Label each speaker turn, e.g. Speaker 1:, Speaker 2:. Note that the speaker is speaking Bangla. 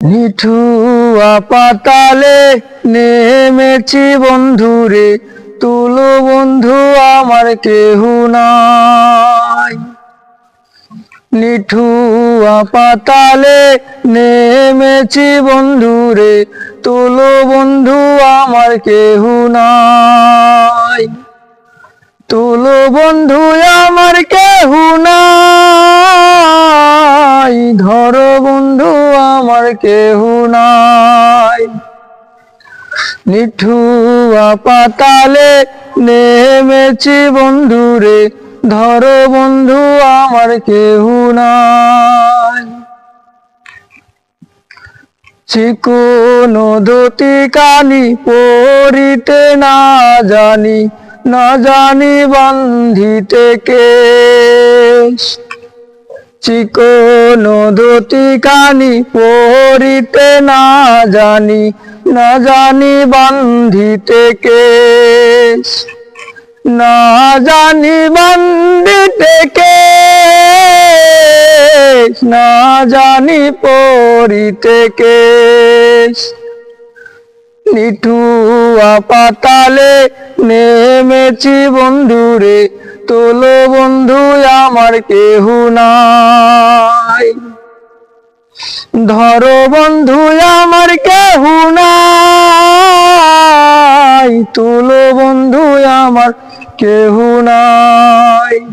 Speaker 1: নিঠুয়া পাতালে নেমেছি বন্ধুরে, তুলো বন্ধু আমার কেহ নাই। নিঠুয়া পাতালে নেমেছি বন্ধুরে, তুলো বন্ধু আমার কেহ নাই। তুলো বন্ধু আমার কেহ নাই বন্ধু, আমার কেহ নাই। নিঠুয়া পাতালে নেমেছি বন্ধুরে ধরো বন্ধু, আমার কেহ নাই। চিকন ধুতি কানি পরিতে না জানি না জানি বান্ধিতে কেশ চিকন ধুতি কানি, পরিতে না জানি না জানি বান্ধিতে কেশ না জানি বান্ধিতে কেশ না জানি পরিতে কেশ নিঠুয়া পাতালে নেমেছি বন্ধুরে, তোলো বন্ধু আমার কেহু নাই। ধরো বন্ধু আমার কেহু নাই। তুলো বন্ধু আমার কেহু নাই।